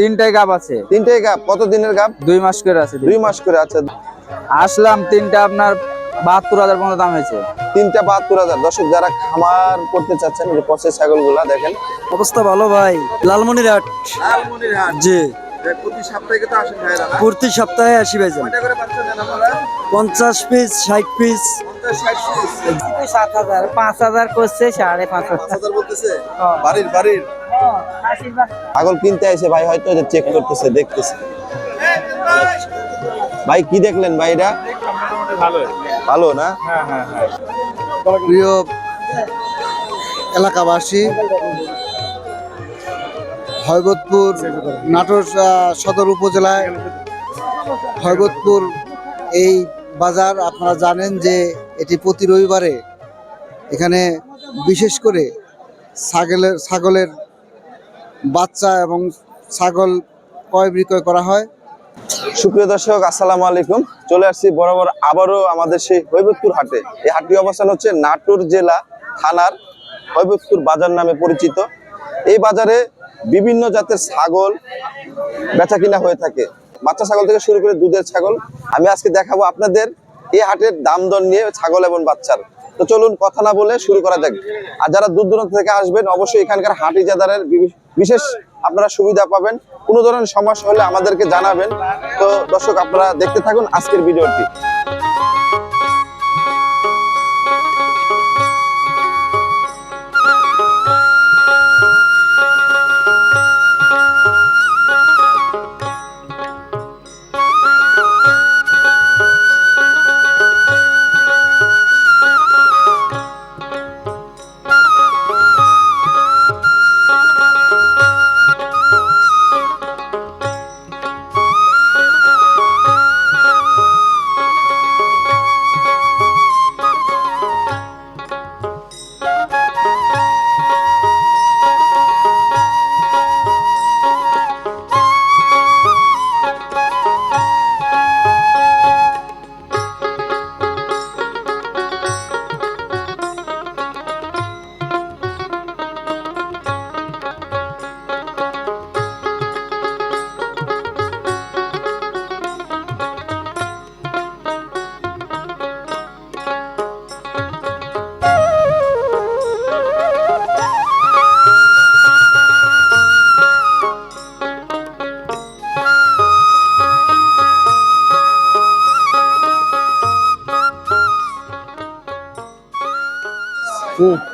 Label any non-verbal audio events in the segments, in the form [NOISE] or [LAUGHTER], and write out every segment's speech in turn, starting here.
তিনটাই গাব আছে। তিনটেই গাব? কত দিনের গাব? দুই মাস করে আছে দুই মাস করে আছে। আসলাম তিনটা আপনার বাহাত্তর হাজার পর্যন্ত দাম হয়েছে। তিনটা বাহাত্তর হাজার। দর্শক যারা খামার করতে চাচ্ছেন যে পচে ছাগলগুলা দেখেন। অবস্থা ভালো ভাই। লালমনিরহাট। জি। প্রতি সপ্তাহে আসি ভাই পঞ্চাশ পিস ষাট পিস সাত হাজার পাঁচ হাজার করছে সাড়ে পাঁচ হাজার। বলতেছে? বাড়ির বাড়ির? ছাগল কিনতে আইছে ভাই হয়তো চেক করতেছে দেখতেছে। ভাই কি দেখলেন ভাই এটা? ভালো। না? প্রিয় এলাকাবাসী হৈবতপুর নাটোর সদর উপজেলায় হৈবতপুর এই বাজার আপনারা জানেন যে এটি প্রতি রবিবারে এখানে বিশেষ করে ছাগলের ছাগলের বাচ্চা এবং ছাগল ক্রয় বিক্রয় করা হয়। সুপ্রিয় দর্শক, আসসালামু আলাইকুম। চলে আসছি বরাবর আবারও আমাদের সেই হৈবতপুর হাটে। এই হাটটি অবস্থান হচ্ছে নাটোর জেলা থানার হৈবতপুর বাজার নামে পরিচিত। এই বাজারে বিভিন্ন জাতের ছাগল বেচা কিনা হয়ে থাকে। বাচ্চা ছাগল থেকে শুরু করে দুধের ছাগল। আমি আজকে দেখাবো আপনাদের এই হাটের দাম দর নিয়ে ছাগল এবং বাচ্চার। তো চলুন কথা না বলে শুরু করা যাক। আর যারা দূর দূরান্ত থেকে আসবেন, অবশ্যই এখানকার হাটি জাদারের বিশেষ আপনারা সুবিধা পাবেন। কোনো ধরনের সমস্যা হলে আমাদেরকে জানাবেন। তো দর্শক, আপনারা দেখতে থাকুন আজকের ভিডিওটি।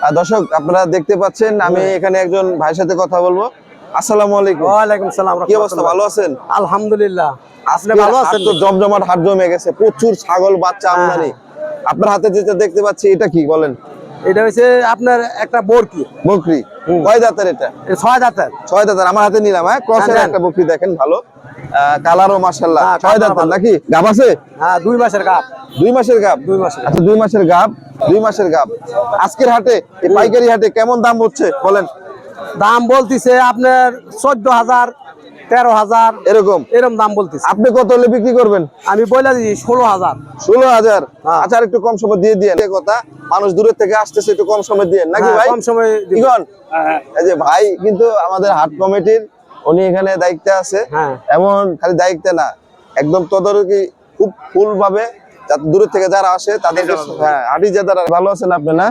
আর দর্শক আপনারা দেখতে পাচ্ছেন আমি এখানে একজন ভাইয়ের সাথে কথা বলব। আসসালামু আলাইকুম। ওয়ালাইকুম সালাম কি অবস্থা? ভালো আছেন? আলহামদুলিল্লাহ। আপনি ভালো আছেন? তো জমজমাট হাট জমে গেছে। প্রচুর ছাগল বাচ্চা আমদানি। আপনার হাতে যেটা দেখতে পাচ্ছি এটা কি? বলেন। এটা হচ্ছে আপনার একটা বরকি। বকরি। কয় দাঁতের এটা? ছয় দাঁতের। ছয় দাঁতের। আমার হাতে নিলাম হ্যাঁ? ক্রসের হ্যাঁ, একটা বকরি দেখেন ভালো। কালারও মাশাল্লাহ হ্যাঁ, ছয় দাঁতের নাকি? গাব আছে? হ্যাঁ দুই মাসের কাপ দুই মাসের গাব? দুই মাসের। আচ্ছা দুই মাসের গাব। দুই মাসের গাব আজকের হাটে এই পাইকারি হাটে কেমন দাম হচ্ছে বলেন? দাম বলতিছে আপনার চোদ্দ হাজার তেরো হাজার এরকম। এরকম দাম বলতিছে। আপনি কত হলে বিক্রি করবেন? আমি বলে দিই ষোলো হাজার ষোলো হাজার হ্যাঁ। আচ্ছা একটু কম সময় দিয়ে দিয়ে কথা মানুষ দূরের থেকে আসতেছে একটু কম সময় দিয়ে নাকি হ্যাঁ, ভাই? কম সময়। হ্যাঁ, এই যে ভাই কিন্তু আমাদের হাট কমিটির উনি এখানে দায়িত্বে আছে। এমন খালি দায়িত্বে না একদম তদারকি খুব ফুল ভাবে দূরের থেকে যারা আসে তাদের হ্যাঁ হাটি যারা ভালো আছেন আপনি না?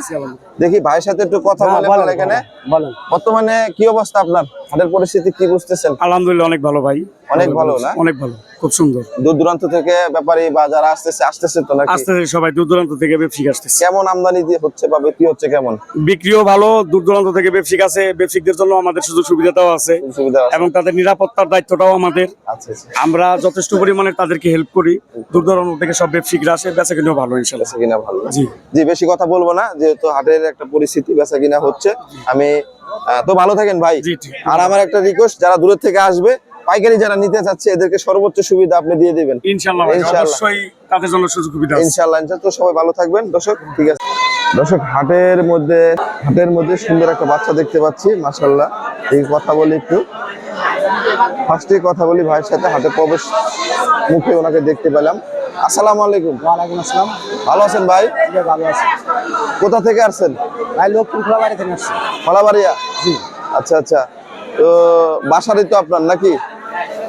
দেখি ভাইয়ের সাথে একটু কথা বলে এখানে। বলেন। বর্তমানে কি অবস্থা আপনার? হাটের পরিস্থিতি কি বুঝতেছেন? আলহামদুলিল্লাহ অনেক ভালো ভাই। অনেক ভালো না? অনেক ভালো খুব সুন্দর। দূর দূরান্ত থেকে ব্যাপারী বা যারা আসতেছে আসতেছে তো নাকি? আস্তে আস্তে সবাই দূর দূরান্ত থেকে ব্যবসায়িক আসতেছে। কেমন আমদানি দিয়ে হচ্ছে বা কি হচ্ছে কেমন? বিক্রিও ভালো দূর দূরান্ত থেকে ব্যবসায়িক আছে ব্যবসায়িকদের জন্য আমাদের সুযোগ সুবিধাটাও আছে। সুবিধা আছে? এবং তাদের নিরাপত্তার দায়িত্বটাও আমাদের। আচ্ছা আচ্ছা। আমরা যথেষ্ট পরিমাণে তাদেরকে হেল্প করি। দূর দূরান্ত থেকে সব ব্যবসায়িকরা আসে বেচা কিনেও ভালো ইনশাল্লাহ। বেচা কিনা ভালো। জি। জি বেশি কথা বলব না যেহেতু হাটের একটা পরিস্থিতি বেচা কিনা হচ্ছে। আমি আহ, তো ভালো থাকেন ভাই। জি, ঠিক। আর আমার একটা রিকোয়েস্ট যারা দূরের থেকে আসবে পাইকারি যারা নিতে চাচ্ছে এদেরকে সর্বোচ্চ সুবিধা আপনি দিয়ে দিবেন। ইনশাল্লাহ ভাই, অবশ্যই তাদের জন্য সুযোগ সুবিধা ইনশাআল্লাহ ইনশাআল্লাহ। তো সবাই ভালো থাকবেন। দর্শক ঠিক আছে। দর্শক হাটের মধ্যে হাটের মধ্যে সুন্দর একটা বাচ্চা দেখতে পাচ্ছি মাশাল্লাহ এই কথা বলি একটু। ফার্স্টে কথা বলি ভাইয়ের সাথে হাটে প্রবেশ মুখে ওনাকে দেখতে পেলাম। আসসালামু আলাইকুম। ওয়ালাইকুম আসসালাম। ভালো আছেন ভাই? ভালো আছে। কোথা থেকে আসছেন? ভাই লক্ষ্মণ খোলা বাড়ি থেকে আসছি। ফলাবাড়িয়া আচ্ছা আচ্ছা। তো বাসারই তো আপনার নাকি?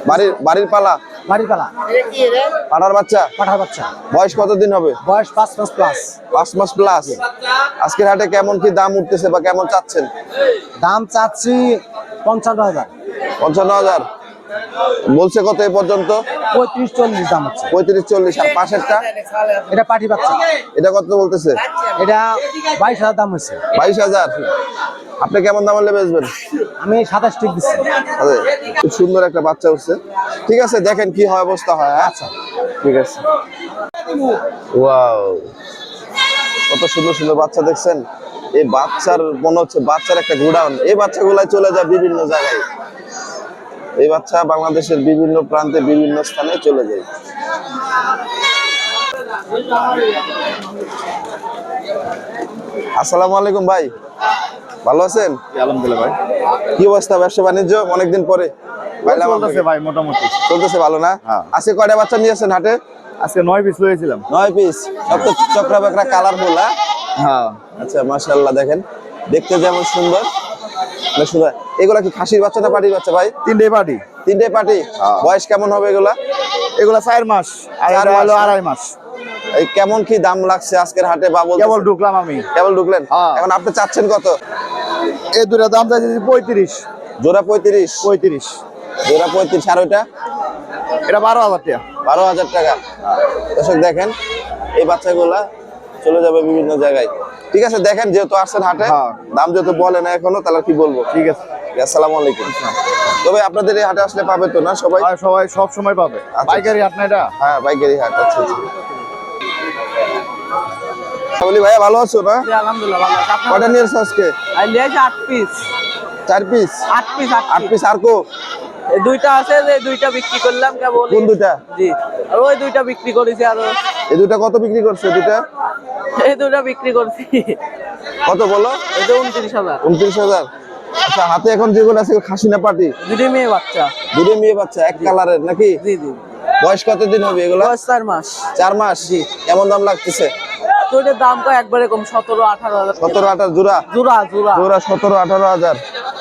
বাড়ির বাড়ির পালা? বাড়ি পালা। পাঠার বাচ্চা? পাঠার বাচ্চা। বয়স কতদিন হবে? বয়স পাঁচ মাস প্লাস পাঁচ মাস প্লাস আজকের হাটে কেমন কি দাম উঠতেছে বা কেমন চাচ্ছেন? দাম চাচ্ছি পঞ্চান্ন হাজার। পঞ্চান্ন হাজার। বলছে কত এ পর্যন্ত? পঁয়ত্রিশ চল্লিশ দাম হচ্ছে। পঁয়ত্রিশ চল্লিশ। আর পাশেরটা? এটা পাটি বাচ্চা। এটা কত বলতেছে? এটা বাইশ হাজার দাম হচ্ছে বাইশ হাজার। আপনি কেমন দাম হলে বেচবেন? আমি সাতাশ টিক দিচ্ছি। খুব সুন্দর একটা বাচ্চা উঠছে। ঠিক আছে দেখেন কি হয় অবস্থা হয় হ্যাঁ? আচ্ছা। ঠিক আছে। ওয়াও। কত সুন্দর সুন্দর বাচ্চা দেখছেন? এই বাচ্চার মনে হচ্ছে বাচ্চার একটা গোডাউন। এই বাচ্চাগুলাই চলে যায় বিভিন্ন জায়গায়। এই বাচ্চা বাংলাদেশের বিভিন্ন প্রান্তে বিভিন্ন স্থানে চলে যায়। আসসালামু আলাইকুম ভাই। ভালো আছেন? আলহামদুলিল্লাহ ভাই। কি অবস্থা ব্যবসা বাণিজ্য অনেকদিন পরে? চলতেছে ভাই মোটামুটি। চলতেছে ভালো না? হ্যাঁ। আজকে কয়টা বাচ্চা নিয়েছেন হাটে? আজকে নয় পিস লয়েছিলাম নয় পিস। সব তো চক্রা বাকরা কালারফুল হ্যাঁ? হ্যাঁ। আচ্ছা মাশাআল্লাহ দেখেন। দেখতে যেমন সুন্দর। সুন্দর। এগুলা কি খাসির বাচ্চা না পাটির বাচ্চা ভাই? তিনটে তিনটে পাটি। বয়স কেমন হবে এগুলা? এগুলা চার মাস। আর হলো আড়াই মাস। কেমন কি দাম লাগছে আজকের হাটে বা বলতেছে? কেবল ঢুকলাম আমি। কেবল ঢুকলেন। এখন আপনি চাচ্ছেন কত? এই দুটা দাম চাইছি পঁয়ত্রিশ। জোড়া পঁয়ত্রিশ? পঁয়ত্রিশ। জোড়া পঁয়ত্রিশ আর ওইটা? এটা বারো হাজার টাকা। বারো হাজার টাকা। দর্শক দেখেন এই বাচ্চাগুলা চলে যাবে বিভিন্ন জায়গায়। ঠিক আছে দেখেন যেহেতু আসছেন হাটে হ্যাঁ। দাম যেহেতু বলে না এখনও তাহলে কি বলব? ঠিক আছে। আসসালামু আলাইকুম। তবে আপনাদের এই হাটে আসলে পাবে তো না সবাই? সবাই সব সময় পাবে। আচ্ছা। পাইকারি হাট না এটা? হ্যাঁ পাইকারি হাট আচ্ছা আচ্ছা। বলি ভাইয়া ভালো আছো না? আলহামদুলিল্লাহ ভালো আছে। কটা আজকে? আট পিস চার পিস আট পিস আট পিস আর কো? এই দুইটা আছে যে দুইটা বিক্রি করলাম কেবল কোন দুটা জি আর ওই দুইটা বিক্রি করেছি আর। এই দুটা কত বিক্রি করছ দুটা এই দুইটা বিক্রি করছি। কত বলো? যে উনত্রিশ হাজার। উনত্রিশ হাজার। আচ্ছা হাতে এখন যেগুলো আছে খাসি না পাটি। দুটি মেয়ে বাচ্চা। দুটো মেয়ে বাচ্চা এক কালারের নাকি? জি জি। বয়স কতদিন হবে এগুলো? চার মাস। চার মাস। জি। কেমন দাম লাগতেছে? দুইটার দাম কয়? একবারে কম সতেরো আঠারো হাজার। সতেরো আঠারো জোড়া? জোড়া জোড়া। জোড়া সতেরো আঠারো হাজার।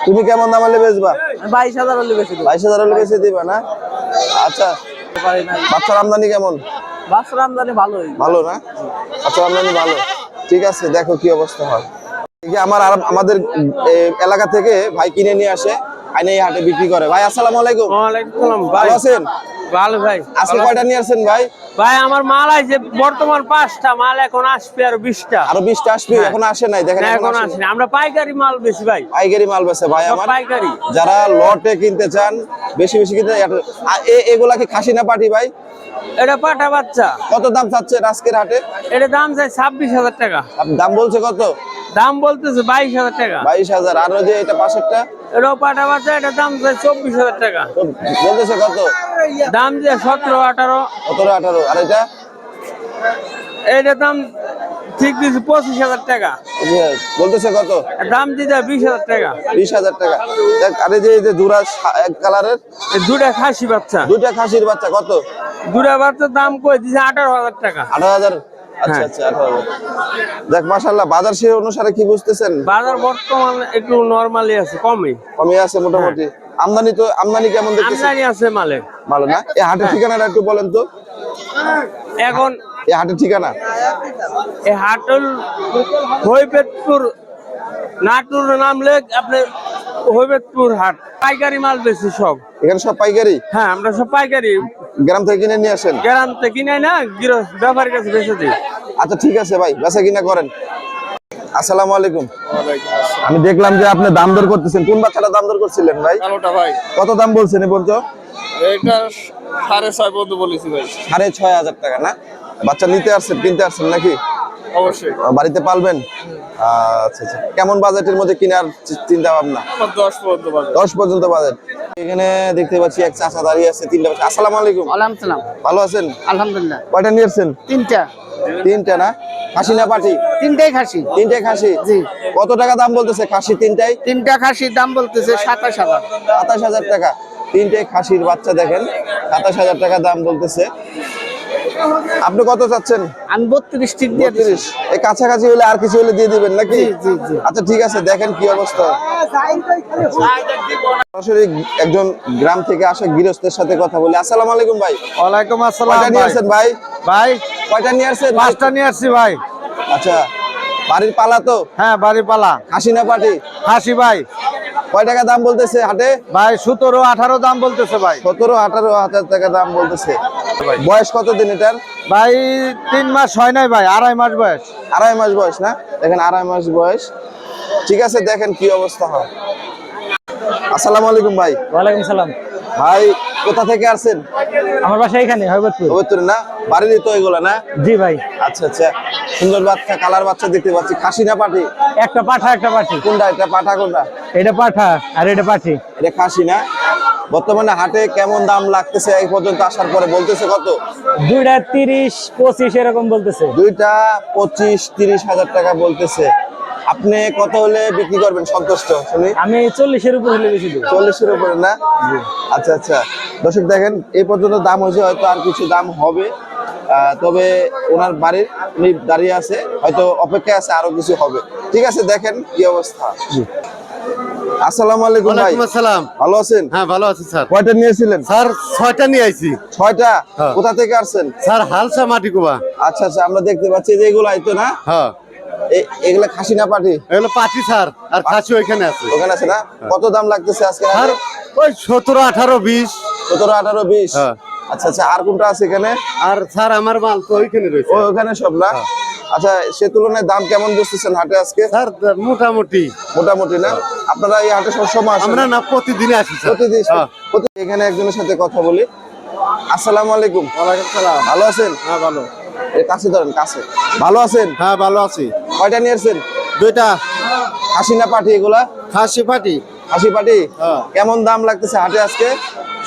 তুমি কেমন দাম হলে বেচবা? বাইশ হাজার হলে বেশি দেবো। বাইশ হাজার হলে বেচে দিবা না? আচ্ছা। বাচ্চার আমদানি কেমন? বাচ্চার আমদানি ভালোই। ভালো না? বাচ্চার আমদানি ভালো। ঠিক আছে দেখো কি অবস্থা হয়। আমার আমাদের এলাকা থেকে ভাই কিনে নিয়ে আসে। আইনে এই হাটে বিক্রি করে। ভাই আসসালামু আলাইকুম। ভালো আছেন? ভালো ভাই। আজকে কয়টা নিয়ে আসছেন ভাই? ভাই আমার মাল আছে বর্তমান পাঁচটা মাল এখন আসবে আর বিশটা। আরও বিশটা আসবে? এখন আসে নাই দেখেন এখন আসেনি। আসেনি আমরা পাইকারি মাল বেশি ভাই। পাইকারি মাল বেছে ভাই আমার পাইকারি। যারা লটে কিনতে চান বেশি বেশি কিনতে এগুলা কি খাসি না পাটি ভাই? এটা পাটা বাচ্চা। কত দাম চাচ্ছে আজকের হাটে? এটা দাম চাই ছাব্বিশ হাজার টাকা। দাম বলছে কত? দাম বলতেছে বাইশ হাজার টাকা। বাইশ হাজার। আর ওই যে এটা পাশেরটা? এটাও পাটা বাচ্চা এটা দাম চব্বিশ হাজার টাকা। বলতেছে কত? দাম যে সতেরো আঠারো। সতেরো আঠারো। আর এটা? দাম ঠিক দিয়েছে পঁচিশ হাজার টাকা। বলতেছে কত? দাম দিতে বিশ হাজার টাকা। বিশ হাজার টাকা। আর এই যে যে জোড়া এক কালারের? এই দুটা খাসি বাচ্চা। দুইটা খাসির বাচ্চা কত? দুটা বাচ্চার দাম কই দিছে আঠারো হাজার টাকা। আঠারো হাজার আচ্ছা হ্যাঁ। আচ্ছা আঠারো দেখ মাসাল্লাহ বাজার সে অনুসারে কি বুঝতেছেন? বাজার বর্তমান একটু নর্মালি আছে কমই। আছে মোটামুটি। আমদানি তো আমদানি কেমন দেখতেছেন? আমদানি আছে মালে। ভালো না? এই হাটের ঠিকানাটা একটু বলেন তো। এখন এই হাটের ঠিকানা? এই হাটল হৈবেদপুর নাটুর নামলে আপনি হৈবেদপুর হাট। পাইকারি মাল বেশি সব। এখানে সব পাইকারি? হ্যাঁ আমরা সব পাইকারি। গ্রাম থেকে কিনে নিয়ে আসেন? গ্রাম থেকে কিনে না ব্যাপারীর কাছে বেঁচে দিই। আচ্ছা ঠিক আছে ভাই বেচা কিনা করেন। আসসালামু আলাইকুম। আমি দেখলাম যে আপনি দাম দর করতেছেন। কোন বাচ্চাটা দাম দর করছিলেন ভাই? কালোটা ভাই। কত দাম বলছেন এ পর্যন্ত? এটা সাড়ে ছয় পর্যন্ত বলেছি ভাই। সাড়ে ছয় হাজার টাকা না? বাচ্চা নিতে আসছেন কিনতে আসছেন নাকি? অবশ্যই। বাড়িতে পালবেন? আচ্ছা আচ্ছা। কেমন বাজেটের মধ্যে কেনার চিন্তা ভাবনা? দশ পর্যন্ত দশ পর্যন্ত বাজেট। এখানে দেখতে পাচ্ছি এক চাচা দাঁড়িয়ে আছে তিনটা বাচ্চা আসসালামু আলাইকুম। আলহামদুলিল্লাহ ভালো আছেন? আলহামদুলিল্লাহ। কয়টা নিয়ে আসছেন তিনটা। তিনটা না? খাসি না পাটি? তিনটাই খাসি। তিনটে খাসি? জি। কত টাকা দাম বলতেছে খাসি তিনটাই? তিনটা খাসির দাম বলতেছে সাতাশ হাজার। সাতাশ হাজার টাকা। তিনটে খাসির বাচ্চা দেখেন সাতাশ হাজার টাকা দাম বলতেছে। আপনি কত চাচ্ছেন? আমি বত্রিশ এই কাছাকাছি হলে আর কিছু হলে দিয়ে দিবেন নাকি? আচ্ছা ঠিক আছে দেখেন কি অবস্থা। সরাসরি একজন গ্রাম থেকে আসা গৃহস্থের সাথে কথা বলি। আসসালামু আলাইকুম ভাই। ওয়ালাইকুম আসসালাম কয়টা নিয়ে। আসছেন ভাই? ভাই কয়টা নিয়ে আসছেন? পাঁচটা নিয়ে আসছি ভাই। আচ্ছা বাড়ির পালা তো? হ্যাঁ বাড়ির পালা। হাসি না পাটি? হাসি ভাই। কয় টাকা দাম বলতেছে হাটে? ভাই সতেরো আঠারো দাম বলতেছে ভাই। সতেরো আঠারো হাজার টাকা দাম বলতেছে। বয়স কত দিন এটার? ভাই তিন মাস হয় নাই ভাই আড়াই মাস বয়স। আড়াই মাস বয়স না? দেখেন আড়াই মাস বয়স। ঠিক আছে দেখেন কি অবস্থা হয়। আসসালামু আলাইকুম ভাই। ওয়ালাইকুম সালাম। ভাই কোথা থেকে আসছেন? আমার বাসা এখানে হইবতপুর। পবিত্র না? বাড়িরই তো এগুলো না? জি ভাই। আচ্ছা আচ্ছা। সুন্দর বাচ্চা কালার বাচ্চা দেখতে পাচ্ছি। খাসি না পাটি একটা পাঠা একটা পাঠি। কোনটা? এটা পাঠা কোনটা? এটা পাঠা আর এটা পাঠি। এটা খাসি না? বর্তমানে হাটে কেমন দাম লাগতেছে এই পর্যন্ত আসার পরে? বলতেছে কত? দুইটা তিরিশ পঁচিশ এরকম বলতেছে। দুইটা পঁচিশ তিরিশ হাজার টাকা বলতেছে। আপনি কত হলে বিক্রি করবেন? সন্তুষ্ট শুনি। আমি চল্লিশের উপর হলে বেশি চল্লিশের উপরে না? আচ্ছা আচ্ছা। দর্শক দেখেন এই পর্যন্ত দাম হয়েছে হয়তো আর কিছু দাম হবে। আহ, তবে ওনার বাড়ির উনি দাঁড়িয়ে আছে হয়তো অপেক্ষায় আছে আরও কিছু হবে। ঠিক আছে দেখেন কি অবস্থা। আসসালামু আলাইকুম ভাই। আসসালাম। ভালো আছেন? হ্যাঁ ভালো আছি স্যার। কয়টা নিয়েছিলেন? স্যার ছয়টা নিয়ে আইছি। ছয়টা? হ্যাঁ। কোথা থেকে আসছেন? স্যার হালসা আচ্ছা আচ্ছা আমরা দেখতে পাচ্ছি যে এগুলো আইতো না? হ্যাঁ। এগুলা খাসি না পাটি? এগুলো পাটি স্যার আর খাসি ওইখানে আছে। ওখানে আছে না? কত দাম লাগতেছে আজকে স্যার ওই সতেরো আঠারো বিশ। সতেরো আঠারো বিশ? হ্যাঁ। আচ্ছা আচ্ছা আর কোনটা আছে এখানে? আর স্যার আমার মাল তো ওইখানে রয়েছে। ও ওখানে সব না? আচ্ছা সে তুলনায় দাম কেমন বুঝতেছেন হাটে আজকে? স্যার মোটামুটি। মোটামুটি না? আপনারা এই হাটে সবসময় আসেন আমরা না? প্রতিদিনে আসি প্রতিদিন হ্যাঁ। প্রতি- এখানে একজনের সাথে কথা বলি। আসসালামু আলাইকুম। ওয়ালাইকুম সালাম। ভালো আছেন? হ্যাঁ ভালো। কাছে ধরেন কাছে। ভালো আছেন? হ্যাঁ ভালো আছি। কয়টা নিয়ে আসছেন? দুইটা। খাসি না পাটি এগুলা? খাসি পাটি। খাসি পাটি? হ্যাঁ। কেমন দাম লাগতেছে হাটে আজকে?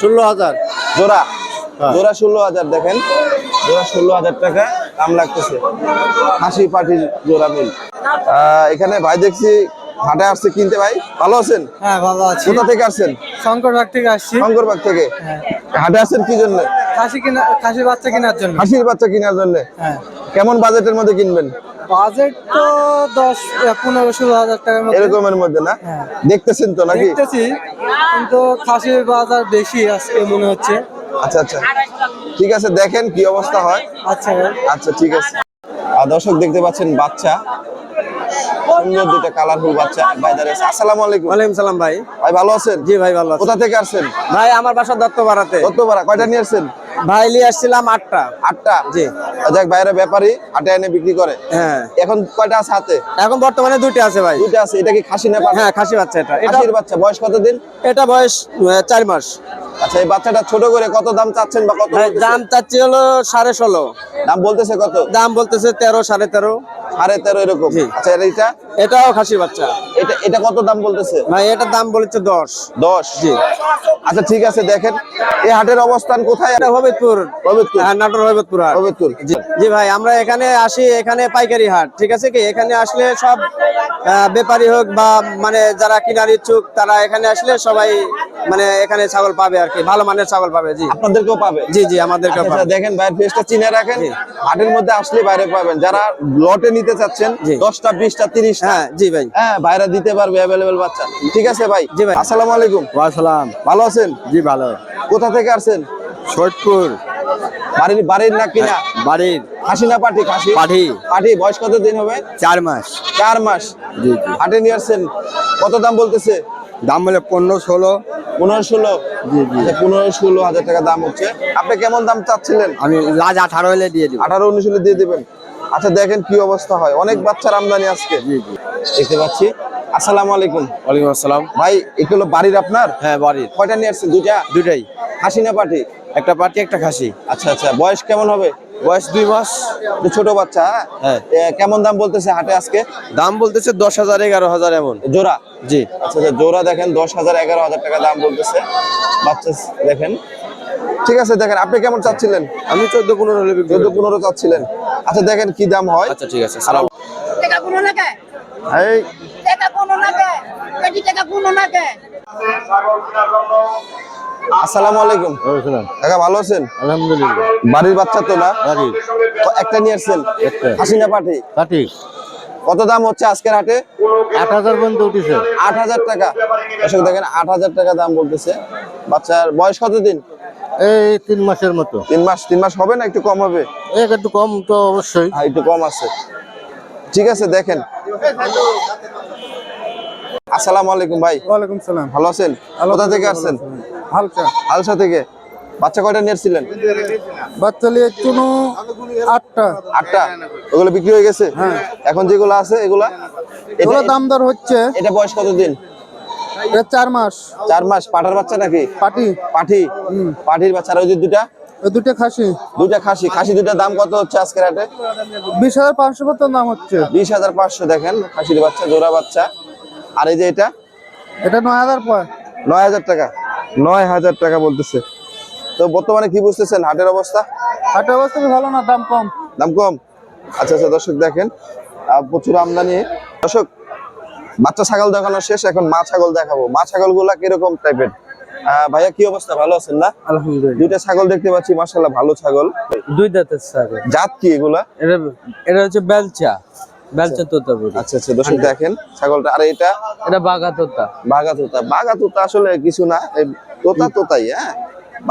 ষোলো হাজার। জোড়া? হ্যাঁ। জোড়া ষোলো হাজার দেখেন। জোড়া ষোলো হাজার টাকা দাম লাগতেছে। হাসি পাটির জোড়া মিল। আহ, এখানে ভাই দেখছি হাটে আসছে কিনতে ভাই। ভালো আছেন? হ্যাঁ ভালো আছি। কোথা থেকে আসছেন? শঙ্কর বাগ থেকে আসছি। শঙ্করবাগ থেকে। হাটে আসছেন কি জন্য? খাসি কিনা খাসির বাচ্চা কেনার জন্য। হাসির বাচ্চা কেনার জন্য? হ্যাঁ। কেমন বাজেটের মধ্যে কিনবেন? বাজেট তো দশ পনেরো ষোলো হাজার টাকার মধ্যে। এরকমের মধ্যে না? হ্যাঁ। দেখতেছেন তো নাকি? দেখতেছি কিন্তু খাসির বাজার বেশি আজকে মনে হচ্ছে। আচ্ছা আচ্ছা। ঠিক আছে দেখেন কি অবস্থা হয়। আচ্ছা। আচ্ছা ঠিক আছে। আর দর্শক দেখতে পাচ্ছেন বাচ্চা। সুন্দর দুটো কালারফুল বাচ্চা ভাই। আসসালামু আলাইকুম। ওয়ালাইকুম সালাম ভাই। ভাই ভালো আছেন? জি ভাই ভালো কোথা থেকে আসছেন? ভাই আমার বাসা দত্ত পাড়াতে কত ভাড়া কয়টা নিয়ে আসছেন? ভাই নিয়ে আসছিলাম আটটা। আটটা? জি। যাক বাইরে ব্যাপারী আটে এনে বিক্রি করে। হ্যাঁ। এখন কয়টা আছে হাতে? এখন বর্তমানে দুইটা আছে ভাই। দুইটা আছে এটা কি খাসি না হ্যাঁ খাসি বাচ্চা এটা। এটা খাসির বাচ্চা বয়স কত দিন এটা বয়স চার মাস। আচ্ছা এই বাচ্চাটা ছোট করে কত দাম চাচ্ছেন বা কত ভাই দাম চাচ্ছি হলো সাড়ে ষোলো। দাম বলতেছে কত? দাম বলতেছে তেরো সাড়ে তেরো। সাড়ে তেরো এরকম। আচ্ছা এটাও বাচ্চা। এটা এটা কত দাম বলতেছে? ভাই এটার দাম বলেছে দশ। দশ? জি। আচ্ছা ঠিক আছে দেখেন। এই হাটের অবস্থান কোথায়? এটা হবিবপুর হবিবপুর। হ্যাঁ নাটোর হবিবপুর হাট। হবিবপুর। জি জি ভাই আমরা এখানে আসি এখানে পাইকারি হাট ঠিক আছে কি? এখানে আসলে সব ব্যাপারী হোক বা মানে যারা কিনার ইচ্ছুক তারা এখানে আসলে সবাই মানে এখানে ছাগল পাবে আর কি। ভালো মানের ছাগল পাবে জি। আপনাদেরকেও পাবে? জি জি আমাদেরকে আচ্ছা, পাবে। আচ্ছা, দেখেন বাইরের ফেসটা চিনে রাখেন। হাটের মধ্যে আসলে বাইরে পাবেন। যারা লটে নিতে চাচ্ছেন জি। দশটা বিশটা তিরিশটা হ্যাঁ জি ভাই। হ্যাঁ বাইরে দিতে পারবে অ্যাভেলেবেল বাচ্চা। ঠিক আছে ভাই? জি ভাই। আসসালামু আলাইকুম। ওয়াসালাম ভালো আছেন? জি ভালো। কোথা থেকে আসছেন? সৈয়দপুর। বাড়ির বাড়ির না কিনা? বাড়ির। খাসি না পাটি খাসি? পাঠি পাটি বয়স কত দিন হবে? চার মাস। চার মাস? জি জি। হাটে নিয়ে আসছেন। কত দাম বলতেছে? দাম বলে পনেরো ষোলো। পনেরো ষোলো? জি, জি। আচ্ছা, পনেরো ষোলো হাজার টাকা দাম হচ্ছে। আপনি কেমন দাম চাচ্ছিলেন? আমি লাজ আঠারো হলে দিয়ে দিব। আঠারো উনিশ হলে দিয়ে দিবেন। আচ্ছা দেখেন কি অবস্থা হয়। অনেক বাচ্চার আমদানি আজকে। দেখতে পাচ্ছি। আসসালামু আলাইকুম। ওয়ালাইকুম আসসালাম। ভাই এগুলো বাড়ির আপনার? হ্যাঁ বাড়ির। কয়টা নিয়ে আসছেন? দুইটা? দুটাই খাসি না পাটি? একটা পাটি একটা খাসি। আচ্ছা আচ্ছা। বয়স কেমন হবে? বয়স দুই মাস। ছোট বাচ্চা হ্যাঁ? হ্যাঁ। কেমন দাম বলতেছে হাটে আজকে? দাম বলতেছে দশ হাজার এগারো হাজার এমন। জোড়া? জি। আচ্ছা আচ্ছা। জোড়া দেখেন দশ হাজার এগারো হাজার টাকা দাম বলতেছে। বাচ্চা দেখেন। ঠিক আছে দেখেন আপনি কেমন চাচ্ছিলেন? আমি চোদ্দ পনেরো হলে চোদ্দ পনেরো চাচ্ছিলেন। আচ্ছা দেখেন কি দাম হয়। আচ্ছা ঠিক আছে কে এই টাকা কোনো না কে? কেজি টাকা কোনো না কে? আসসালামু আলাইকুম। কাকা ভালো আছেন? আলহামদুলিল্লাহ। বাড়ির বাচ্চা তো না? বাড়ির একটা নিয়ে আসছেন? পাঠি কত দাম হচ্ছে আজকের হাটে? আট হাজার পর্যন্ত উঠেছে। আট হাজার টাকা। দর্শক দেখেন আট হাজার টাকা দাম বলতেছে। বাচ্চার বয়স কত দিন এই তিন মাসের মতো। তিন মাস তিন মাস হবে না? একটু কম হবে? এক একটু কম তো অবশ্যই। হ্যাঁ একটু কম আছে। ঠিক আছে দেখেন। আসসালামু আলাইকুম ভাই। ওয়ালাইকুম সালাম। ভালো আছেন? কোথা থেকে আসছেন? হালকা আলসা থেকে। বাচ্চা কয়টা নিয়েছিলেন বাচ্চা নিয়ে চুনো আটটা। আটটা? ওগুলো বিক্রি হয়ে গেছে? হ্যাঁ। এখন যেগুলো আছে এগুলা? এটা- দাম দর হচ্ছে। এটা বয়স কত দিন এটা চার মাস। চার মাস। পাঠার বাচ্চা নাকি? পাটি পাঠি? পাঠির বাচ্চা আর ওই যে দুটা? দুটো খাসি। দুইটা খাসি। খাসি দুটার দাম কত হচ্ছে আজকের হাটে? বিশ হাজার পাঁচশো মতো দাম হচ্ছে। বিশ হাজার পাঁচশো দেখেন খাসির বাচ্চা জোড়া বাচ্চা। আর এই যে এটা? এটা নয় হাজার নয় হাজার টাকা। নয় হাজার টাকা বলতেছে। তো বর্তমানে কি বুঝতেছেন হাটের অবস্থা? হাটের অবস্থা ভালো না দাম কম। দাম কম? আচ্ছা আচ্ছা দর্শক দেখেন প্রচুর আমদানি। দর্শক বাচ্চা ছাগল দেখানো শেষ এখন মা ছাগল দেখাবো। মা ছাগলগুলা কীরকম টাইপের ভাইয়া কি অবস্থা? ভালো আছেন না? আলহামদুলিল্লাহ। দুইটা ছাগল দেখতে পাচ্ছি মাশাল্লাহ ভালো ছাগল। দুই দাঁতের ছাগল। জাত কি এগুলা? এটা এটা হচ্ছে বেলচা। বেলচা তোতাপুরি আচ্ছা আচ্ছা দর্শক দেখেন ছাগলটা আর এটা? এটা বাঘা তোতা। বাঘা তোতা। বাঘা তোতা আসলে কিছু না তোতা তোতাই হ্যাঁ?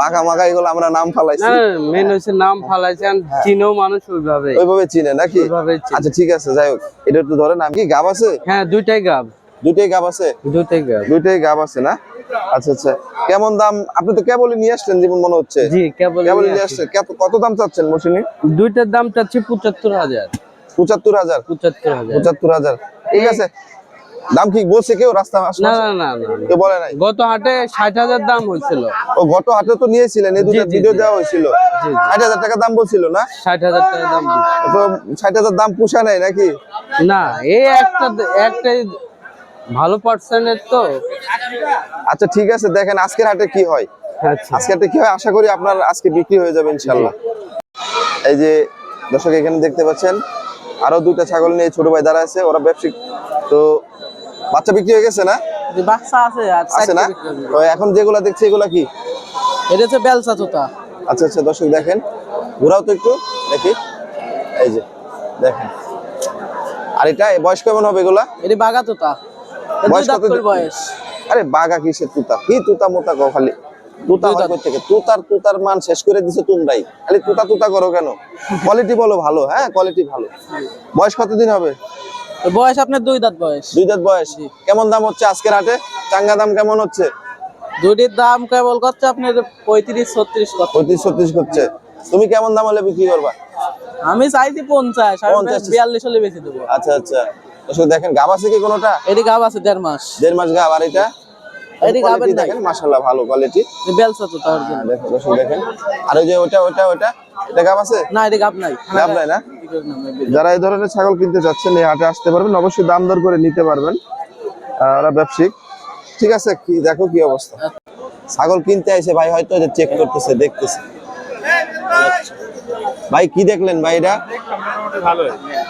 বাঘা মাঘা এগুলো আমরা নাম ফালাইছি। মেন হচ্ছে নাম ফালাইছেন চিনেও মানুষ ওইভাবে ওইভাবে চিনে নাকি? চিনে। আচ্ছা ঠিক আছে যাই হোক। এটা একটু ধরে নাম কি গাব আছে? হ্যাঁ দুইটাই গাব। দুইটাই গাব আছে? দুইটাই গাব। দুইটাই গাব আছে না? আচ্ছা আচ্ছা। কেমন দাম? আপনি তো কেবলই নিয়ে আসলেন জীবন মনে হচ্ছে। জি কেবল কেবলই নিয়ে আসছেন। কত- দাম চাচ্ছেন মৌসুমি দুইটার দাম চাচ্ছি পঁচাত্তর হাজার। পঁচাত্তর হাজার? পঁচাত্তর হাজার। পঁচাত্তর হাজার। ঠিক আছে। দাম কি বলছে কেউ রাস্তা না না না না। বলে নাই? গত হাটে ষাট হাজার দাম হয়েছিল। ও গত হাটে তো নিয়েছিলেন এই দুটো ভিডিও দেওয়া হয়েছিল। ষাট হাজার টাকা দাম বলছিল না? ষাট হাজার টাকা দাম তো ষাট হাজার দাম পোষা নাই নাকি? না এই একটা একটাই ভালো পার্সেন্টের তো। আচ্ছা ঠিক আছে দেখেন আজকের হাটে কি হয়। আচ্ছা। আজকে হাটে কি হয় আশা করি আপনার আজকে বিক্রি হয়ে যাবে ইনশাল্লাহ এই যে দর্শক এখানে দেখতে পাচ্ছেন আরও দুইটা ছাগল নিয়ে ছোট ভাই দাঁড়া আছে ওরা ব্যবসায়িক তো বাচ্চা বিক্রি হয়ে গেছে না? বাচ্চা আছে আছে না? তো এখন যেগুলা দেখছি এগুলা কি? এটা হচ্ছে বেলসা তোতা। আচ্ছা আচ্ছা দর্শক দেখেন। ঘোরাও তো একটু দেখি। এই যে দেখেন। আর এটা বয়স কেমন হবে এগুলা? এটা বাগা তোতা। বয়স কত বয়স। আরে কিসের তুতা? কি তুতা মোতা কো খালি? তুতা হয় থেকে তুতার তুতার মান শেষ করে দিছে তোমরাই। খালি তুতা তুতা করো কেন? কোয়ালিটি বলো ভালো হ্যাঁ? কোয়ালিটি ভালো। বয়স কতদিন হবে? বয়স আপনার দুই দাঁত বয়স। দুই দাঁত বয়স। কেমন দাম হচ্ছে আজকের হাটে? চাঙ্গা দাম কেমন হচ্ছে? দুটির দাম কেবল করছে আপনার পঁয়ত্রিশ ছত্রিশ পঁয়ত্রিশ ছত্রিশ হচ্ছে তুমি কেমন দাম হলে বিক্রি করবা? আমি চাইছি পঞ্চাশ। বিয়াল্লিশ হলে বেশি দেবো। আচ্ছা আচ্ছা। দর্শক দেখেন গাব আছে কি কোনোটা? এটি গাব আছে দেড় মাস। দেড় মাস গাব আর এটা? এটি গাবের দেখেন মাশাআল্লাহ ভালো কোয়ালিটি বেলসা তোতা অরিজিনাল দেখেন দর্শক দেখেন। আর ওই যে ওটা ওটা ওটা? এটা গাব আছে? না এটি গাব নাই। গাব নাই না? যারা এই ধরনের ছাগল কিনতে চাচ্ছেন এই হাটে আসতে পারবেন। অবশ্যই দাম দর করে নিতে পারবেন। ওরা ব্যবসায়িক। ঠিক আছে কি দেখো কি অবস্থা। ছাগল কিনতে আইছে ভাই হয়তো চেক করতেছে দেখতেছে। ভাই কি দেখলেন ভাই এটা?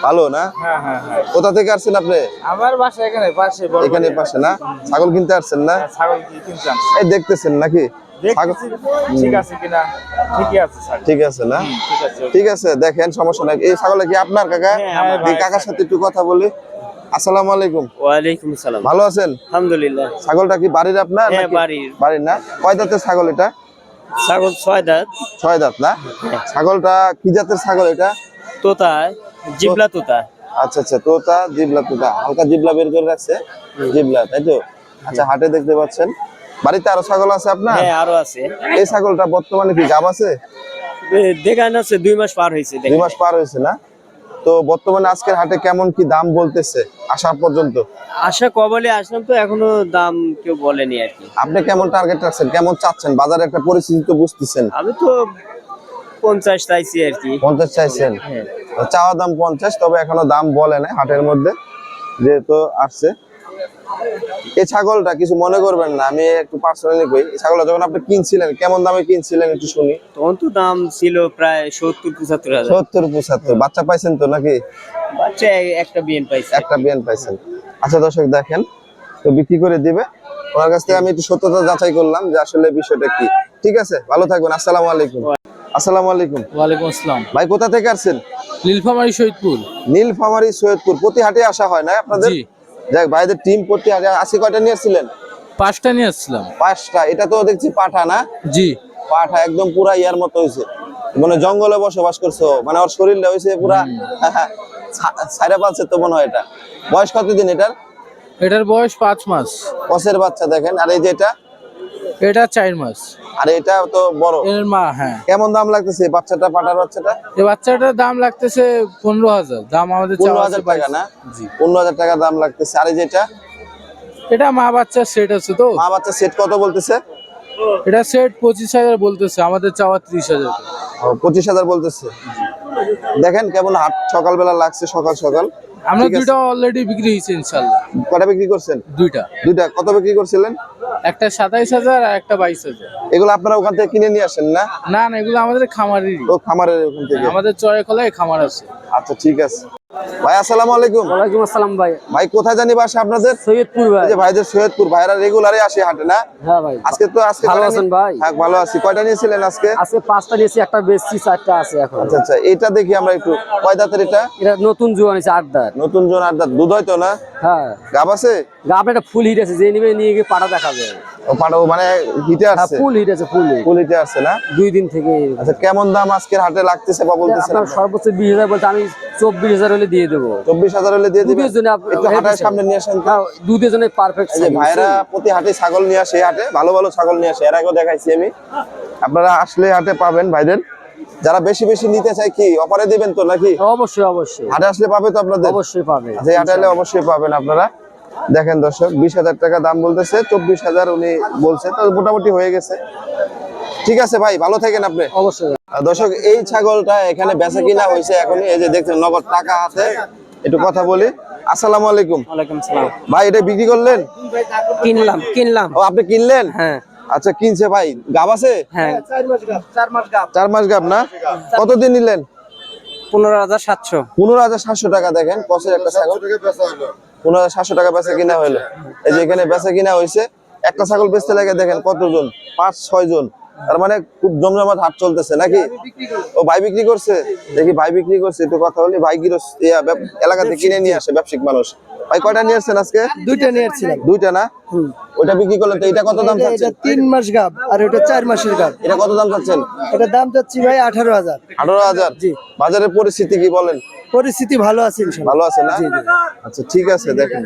ভালো না? হ্যাঁ হ্যাঁ হ্যাঁ কোথা থেকে আসছেন আপনি? আমার বাসা এখানে পাশে এখানে পাশে না? ছাগল কিনতে আসছেন না? ছাগল কি এই দেখতেছেন নাকি? ঠিক আছে কিনা? ঠিকই আছে ঠিক আছে না? ঠিক আছে। দেখেন সমস্যা নাই। এই ছাগলটা কি আপনার কাকা? আমার এই কাকার সাথে একটু কথা বলি। আসসালামু আলাইকুম। ওয়ালাইকুম ভালো আছেন? আলহামদুলিল্লাহ। ছাগলটা কি বাড়ির আপনার হ্যাঁ, বাড়ির। বাড়ির না? কয় দাঁতের ছাগল এটা? ছাগল ছয় দাঁত। ছয় দাঁত না? ছাগলটা কি জাতের ছাগল এটা? তোতা জিবলা তোতা। আচ্ছা আচ্ছা তোতা জিবলা তোতা। হালকা জিবলা বের করে রাখছে জিবলা তাই তো? আচ্ছা হাটে দেখতে পাচ্ছেন। বাড়িতে আরও ছাগল আছে আপনার? হ্যাঁ আরও আছে। এই ছাগলটা বর্তমানে কি গাব আছে? দেখান আছে দুই মাস পার হয়েছে দুই মাস পার হয়েছে না? তো বর্তমানে আজকের হাটে কেমন কি দাম বলতেছে আসা পর্যন্ত? আসা কবলে আসলাম তো এখনও দাম কেউ বলেনি আর কি। আপনি কেমন টার্গেট রাখছেন? কেমন চাচ্ছেন? বাজারে একটা পরিস্থিতি তো বুঝতেছেন। আমি তো পঞ্চাশ চাইছি আর কি। পঞ্চাশ চাইছেন? হ্যাঁ। চাওয়া দাম পঞ্চাশ তবে এখনও দাম বলে নাই হাটের মধ্যে যেহেতু আসছে। এই ছাগলটা কিছু মনে করবেন না আমি একটু পার্সোনালি কই। এই ছাগলটা যখন আপনি কিনছিলেন কেমন দামে কিনছিলেন একটু শুনি। তখন তো দাম ছিল প্রায় সত্তর পঁচাত্তর হাজার। সত্তর পঁচাত্তর। বাচ্চা পাইছেন তো নাকি? বাচ্চা একটা বিএন পাইছে। একটা বিয়ান পাইছেন। আচ্ছা দর্শক দেখেন তো বিক্রি করে দিবে। ওনার কাছ থেকে আমি একটু সত্যতা যাচাই করলাম যে আসলে বিষয়টা কি। ঠিক আছে ভালো থাকবেন আসসালামু আলাইকুম। আসসালামু আলাইকুম। ওয়ালাইকুম আসসালাম। ভাই কোথা থেকে আসছেন? নীলফামারী শহীদপুর নীলফামারী সৈয়দপুর। প্রতি হাটে আসা হয় না আপনাদের? যাক ভাইদের টিম হাটে আজকে কয়টা নিয়ে আসছিলেন? পাঁচটা নিয়ে আসছিলাম। পাঁচটা। এটা তো দেখছি পাঠা না? জি। পাঠা একদম পুরা ইয়ার মতো হয়েছে। মানে জঙ্গলে বসবাস করছ। মানে ওর শরীরটা হয়েছে পুরা [LAUGHS] সাইরা পাচ্ছে তো মনে হয় এটা। বয়স কতদিন এটার? এটার বয়স পাঁচ মাস। কসের বাচ্চা দেখেন। আর এই যে এটা? এটা চার মাস। আর এটা তো বড়। এর মা হ্যাঁ। কেমন দাম লাগতেছে বাচ্চাটা পাঠার বাচ্চাটা? এই বাচ্চাটার দাম লাগতেছে পনেরো হাজার। দাম আমাদের পনেরো হাজার টাকা না? জি। পনেরো হাজার টাকা দাম লাগতেছে। আর এই যে এটা? এটা মা বাচ্চার সেট আছে তো। মা বাচ্চা সেট কত বলতেছে? এটা সেট পঁচিশ হাজার বলতেছে। আমাদের চাওয়া ত্রিশ হাজার। পঁচিশ হাজার বলতেছে। দেখেন কেমন হাট সকালবেলা লাগছে সকাল সকাল। আমরা দুইটা অলরেডি বিক্রি হয়েছে ইনশাল্লাহ কটা বিক্রি করছেন? দুইটা। দুইটা। কত বিক্রি করছিলেন? একটা সাতাইশ হাজার আর একটা বাইশ হাজার। এগুলো আপনারা ওখান থেকে কিনে নিয়ে আসেন না? না না এগুলো আমাদের খামারেরই। ও খামারের ওখান থেকে। আমাদের চড়ে খোলায় খামার আছে। আচ্ছা ঠিক আছে। ভাই আসসালামু আলাইকুম। ওয়ালাইকুম আসসালাম ভাই। ভাই কোথায় জানি বাসা আপনাদের? সৈয়দপুর এই যে ভাইদের সৈয়দপুর ভাইরা রেগুলারই আসে হাটে না? হ্যাঁ ভাই। আজকে তো আজকে ভালো আছেন ভাই? হ্যাঁ ভালো আছি। কয়টা নিয়েছিলেন আজকে? আজকে পাঁচটা নিয়েছি একটা বেশি চারটা আছে এখন। আচ্ছা আচ্ছা এটা দেখি আমরা একটু। কয় দাঁতের এটা? এটা নতুন জোয়ান আছে আটদার নতুন জোয়ান আড্ডা দাঁত। দুধ হয়তো না? হ্যাঁ। গাব আছে? একটা ফুল হিট আছে যে নিবে নিয়ে গিয়ে পাটা দেখাবে। মানে হিটে হ্যাঁ ফুল হিট আছে ফুল ফুল হিটে না? দুই দিন থেকে। আচ্ছা কেমন দাম আজকের হাটে লাগতেছে বা বলতেছে আপনার সর্বোচ্চ বিশ হাজার বলতে আমি হলে দিয়ে দেবো। চব্বিশ হাজার হলে দিয়ে দিবেন? দুধের জন্য একটু হাটের সামনে নিয়ে আসেন হ্যাঁ, দুধের জন্য পারফেক্ট এই যে ভাইরা প্রতি হাটে ছাগল নিয়ে আসে হাটে ভালো ভালো ছাগল নিয়ে আসে এর আগেও দেখাইছি আমি। আপনারা আসলে হাটে পাবেন ভাইদের। যারা বেশি বেশি নিতে চায় কি অফারে দিবেন তো নাকি? অবশ্যই অবশ্যই। হাটে আসলে পাবে তো আপনাদের? অবশ্যই পাবে। হাটে আসলে অবশ্যই পাবেন আপনারা। দেখেন দর্শক বিশ হাজার টাকা দাম বলতেছে চব্বিশ হাজার উনি বলছে তো মোটামুটি হয়ে গেছে। ঠিক আছে ভাই ভালো থাকেন আপনি। অবশ্যই। দর্শক এই ছাগলটা এখানে বেচা কিনা হয়েছে এখনই এই যে দেখছেন নগদ টাকা হাতে একটু কথা বলি। আসসালামু আলাইকুম। ওয়ালাইকুম সালাম ভাই এটা বিক্রি করলেন? কিনলাম কিনলাম। ও আপনি কিনলেন? হ্যাঁ। আচ্ছা কিনছে ভাই গাব আছে? হ্যাঁ। চার মাস গাব না? কতদিন নিলেন? পনেরো হাজার সাতশো। পনেরো হাজার সাতশো টাকা দেখেন কসের একটা ছাগল। পনেরো সাতশো টাকা বেচা কিনা হলো। এই যে এখানে বেচা কিনা হয়েছে, একটা ছাগল বেচতে লাগে দেখেন কতজন? পাঁচ ছয় জন তার মানে খুব জমজমাট হাট চলতেছে নাকি? ও ভাই বিক্রি করছে? দেখি ভাই বিক্রি করছে একটু কথা বলি। ভাই গিরস ব্যব- এলাকাতে কিনে নিয়ে আসে ব্যবসায়িক মানুষ। ভাই কয়টা নিয়ে আসছেন আজকে? দুইটা নিয়ে আসছিলাম। দুইটা না? ওইটা বিক্রি করলেন তো এটা কত দাম চাচ্ছেন? তিন মাস গাব আর ওটা চার মাসের গাব। এটা কত দাম চাচ্ছেন? এটা দাম চাচ্ছি ভাই আঠারো হাজার। আঠারো হাজার? বাজারের পরিস্থিতি কি বলেন? পরিস্থিতি ভালো আছে ভালো আছে না? আচ্ছা ঠিক আছে দেখেন।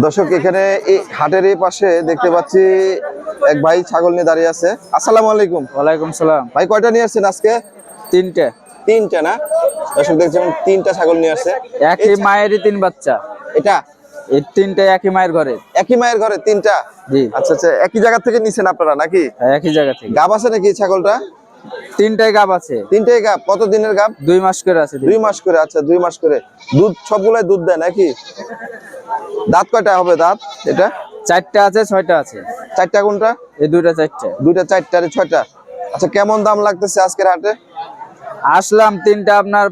দর্শক এখানে এই হাটের এই পাশে দেখতে পাচ্ছি এক ভাই ছাগল নিয়ে দাঁড়িয়ে আছে। আসসালামু আলাইকুম। ওয়ালাইকুম সালাম। ভাই কয়টা নিয়ে আসছেন আজকে? তিনটে। তিনটা না? দর্শক দেখছেন তিনটা ছাগল নিয়ে আসছে। একই মায়েরই তিন বাচ্চা। এটা? এই তিনটে একই মায়ের ঘরে। একই মায়ের ঘরে তিনটা? জি। আচ্ছা আচ্ছা একই জায়গা থেকে নিছেন আপনারা নাকি? একই জায়গা থেকে। গাব আছে নাকি ছাগলটা? তিনটাই গাব আছে। তিনটাই গাব। কত দিনের গাব? দুই মাস করে আছে দুই মাস করে আচ্ছা দুই মাস করে। দুধ সবগুলাই দুধ দেয় নাকি? দাঁত কয়টা হবে দাঁত? এটা? চারটা আছে ছয়টা আছে। চারটা কোনটা? এই দুইটা চারটে। দুইটা চারটা আর ছয়টা। আচ্ছা কেমন দাম লাগতেছে আজকের হাটে? আসলাম তিনটা আপনার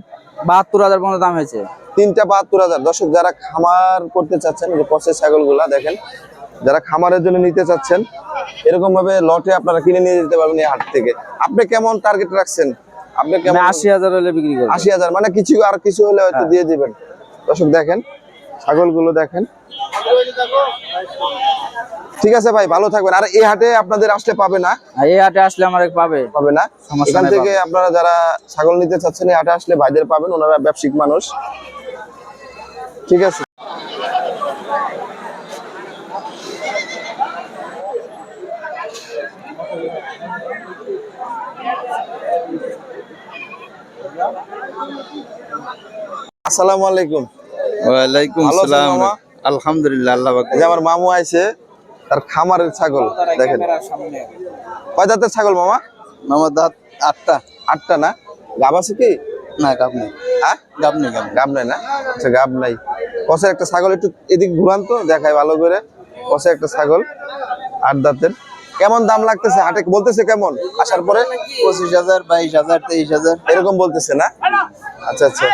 বাহাত্তর হাজার পর্যন্ত দাম হয়েছে। তিনটা বাহাত্তর হাজার। দর্শক যারা খামার করতে চাচ্ছেন যে পচে ছাগলগুলা দেখেন যারা খামারের জন্য নিতে চাচ্ছেন এরকম ভাবে লটে আপনারা কিনে নিয়ে যেতে পারবেন এই হাট থেকে। আপনি কেমন টার্গেট রাখছেন? আপনি কেমন আশি হাজার হলে বিক্রি করব। আশি হাজার মানে কিছু আর কিছু হলে হয়তো দিয়ে দিবেন। দর্শক দেখেন ছাগলগুলো দেখেন। ঠিক আছে ভাই ভালো থাকবেন। আর এই হাটে আপনাদের আসলে পাবে না? এই হাটে আসলে আমার পাবে। পাবে না? এখান থেকে আপনারা যারা ছাগল নিতে চাচ্ছেন এই হাটে আসলে ভাইদের পাবেন ওনারা ব্যবসায়িক মানুষ। ঠিক আছে। আসসালামু আলাইকুম। ওয়ালাইকুম ভালো আছেন সালাম। মামা? আলহামদুলিল্লাহ আল্লাহ যে আমার মামু আইছে তার খামারের ছাগল দেখেন। কয় দাঁতের ছাগল মামা? আমার দাঁত আটটা। আটটা না? গাব আছে কি? না গাব নেই। হ্যাঁ? গাব নেই গাব নেই। গাব নাই না? আচ্ছা গাব নাই। কষের একটা ছাগল একটু এদিক ঘুরান তো দেখায় ভালো করে। কষে একটা ছাগল আট দাঁতের। কেমন দাম লাগতেছে? হাটে বলতেছে কেমন? আসার পরে? পঁচিশ হাজার বাইশ হাজার তেইশ হাজার। এরকম বলতেছে না? আচ্ছা আচ্ছা।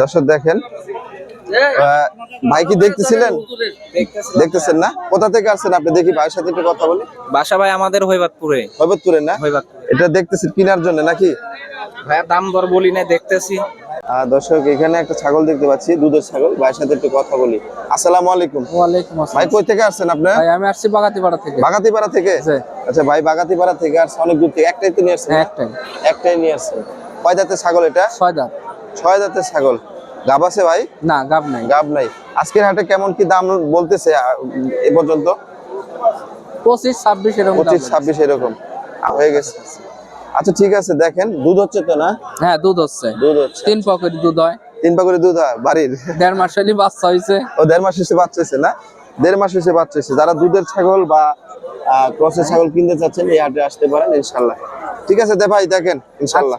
দর্শক দেখেন ভাই কি দেখতেছিলেন? দেখতেছেন না? কোথা থেকে আসছেন আপনি? দেখি ভাইয়ের সাথে একটু কথা বলি। বাসা ভাই আমাদের হইবাদপুরে হৈবতপুরের না? এটা দেখতেছি কেনার জন্য নাকি? ভাইয়া দাম দর বলি না দেখতেছি। দর্শক এখানে একটা ছাগল দেখতে পাচ্ছি দুধের ছাগল। ভাইয়ের সাথে একটু কথা বলি। আসসালামু আলাইকুম। ওয়ালাইকুম ভাই কই থেকে আসছেন আপনার ভাই আমি আসছি বাগাতিপাড়া থেকে। বাগাতিপাড়া থেকে? আচ্ছা ভাই বাগাতিপাড়া থেকে আসছে অনেক দূর থেকে। একটাই তো নিয়ে আসছেন একটাই। একটাই নিয়ে আসছেন। কয় দাঁতের ছাগল এটা? ছয় দাঁত ছয় দাঁতের ছাগল। গাব আছে ভাই? না গাব নাই। গাব নাই। আজকের হাটে কেমন কি দাম বলতেছে এ পর্যন্ত? পঁচিশ ছাব্বিশ এরকম পঁচিশ। ছাব্বিশ এরকম। হয়ে গেছে। আচ্ছা ঠিক আছে দেখেন দুধ হচ্ছে তো না? হ্যাঁ দুধ হচ্ছে। দুধ হচ্ছে। তিন পকেট দুধ হয়। তিন পাকুড়ি দুধ হয় বাড়ির? দেড় মাস হলে বাচ্চা হয়েছে ও দেড় মাস শেষে বাচ্চা হয়েছে না? দেড় মাস শেষে বাচ্চা হয়েছে যারা দুধের ছাগল বা ক্রসের ছাগল কিনতে চাচ্ছেন এই হাটে আসতে পারেন ইনশাল্লাহ। ঠিক আছে দে ভাই দেখেন ইনশাল্লাহ।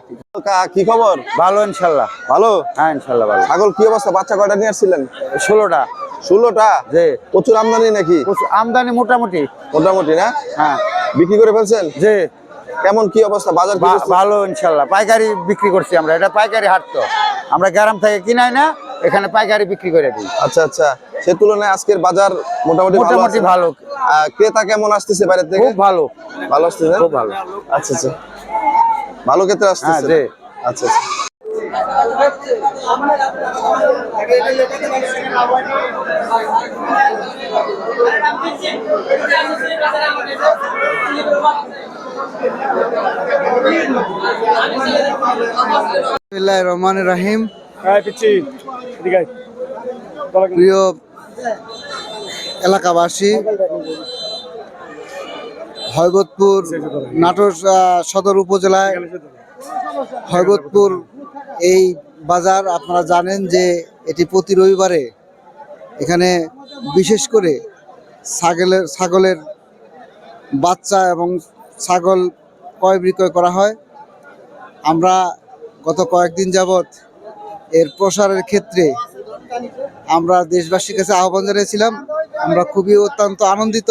কি খবর? ভালো ইনশাল্লাহ। ভালো? হ্যাঁ ইনশাল্লাহ ভালো। ছাগল কি অবস্থা? বাচ্চা কয়টা নিয়ে আসছিলেন? ষোলোটা। ষোলোটা? যে প্রচুর আমদানি নাকি? আমদানি মোটামুটি। মোটামুটি না? হ্যাঁ। বিক্রি করে ফেলছেন? যে কেমন কি অবস্থা? বাজার ভালো ইনশাল্লাহ। পাইকারি বিক্রি করছি আমরা। এটা পাইকারি হাট তো। আমরা গ্রাম থেকে কিনাই না এখানে পাইকারি বিক্রি করে দিই। আচ্ছা আচ্ছা। সে তুলনায় আজকের বাজার মোটামুটি মোটামুটি ভালো। আহ, ক্রেতা কেমন আসতেছে বাইরে থেকে? খুব ভালো। ভালো আসতেছে খুব ভালো। আচ্ছা আচ্ছা। ভালো ক্ষেত্রে হ্যাঁ আসতেছে যে আচ্ছা। আচ্ছা রহমান রাহিম। হ্যাঁ পিচ্ছি। প্রিয় এলাকাবাসী, হৈবতপুর নাটোর সদর উপজেলায় হৈবতপুর এই বাজার আপনারা জানেন যে এটি প্রতি রবিবারে এখানে বিশেষ করে ছাগলের ছাগলের বাচ্চা এবং ছাগল ক্রয় বিক্রয় করা হয়। আমরা গত কয়েকদিন যাবৎ এর প্রসারের ক্ষেত্রে আমরা দেশবাসীর কাছে আহ্বান জানিয়েছিলাম। আমরা খুবই অত্যন্ত আনন্দিত।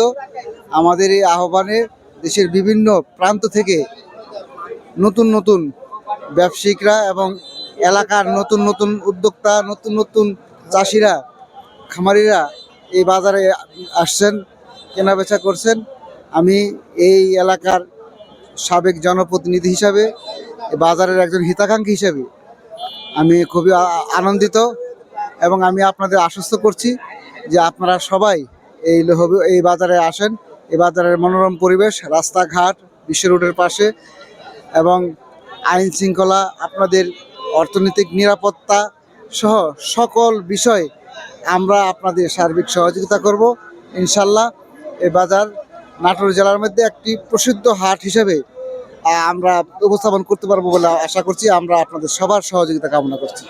আমাদের এই আহ্বানে দেশের বিভিন্ন প্রান্ত থেকে নতুন নতুন ব্যবসায়িকরা এবং এলাকার নতুন নতুন উদ্যোক্তা, নতুন নতুন চাষিরা, খামারিরা এই বাজারে আসছেন, কেনাবেচা করছেন। আমি এই এলাকার সাবেক জনপ্রতিনিধি হিসাবে বাজারের একজন হিতাকাঙ্ক্ষী হিসাবে আমি খুবই আনন্দিত এবং আমি আপনাদের আশ্বস্ত করছি যে আপনারা সবাই এই এই বাজারে আসেন, এই বাজারের মনোরম পরিবেশ, রাস্তাঘাট, বিশ্ব রোডের পাশে এবং আইন শৃঙ্খলা, আপনাদের অর্থনৈতিক নিরাপত্তা সহ সকল বিষয় আমরা আপনাদের সার্বিক সহযোগিতা করব। ইনশাল্লাহ এই বাজার নাটোর জেলার মধ্যে একটি প্রসিদ্ধ হাট হিসেবে আমরা উপস্থাপন করতে পারব বলে আশা করছি। আমরা আপনাদের সবার সহযোগিতা কামনা করছি।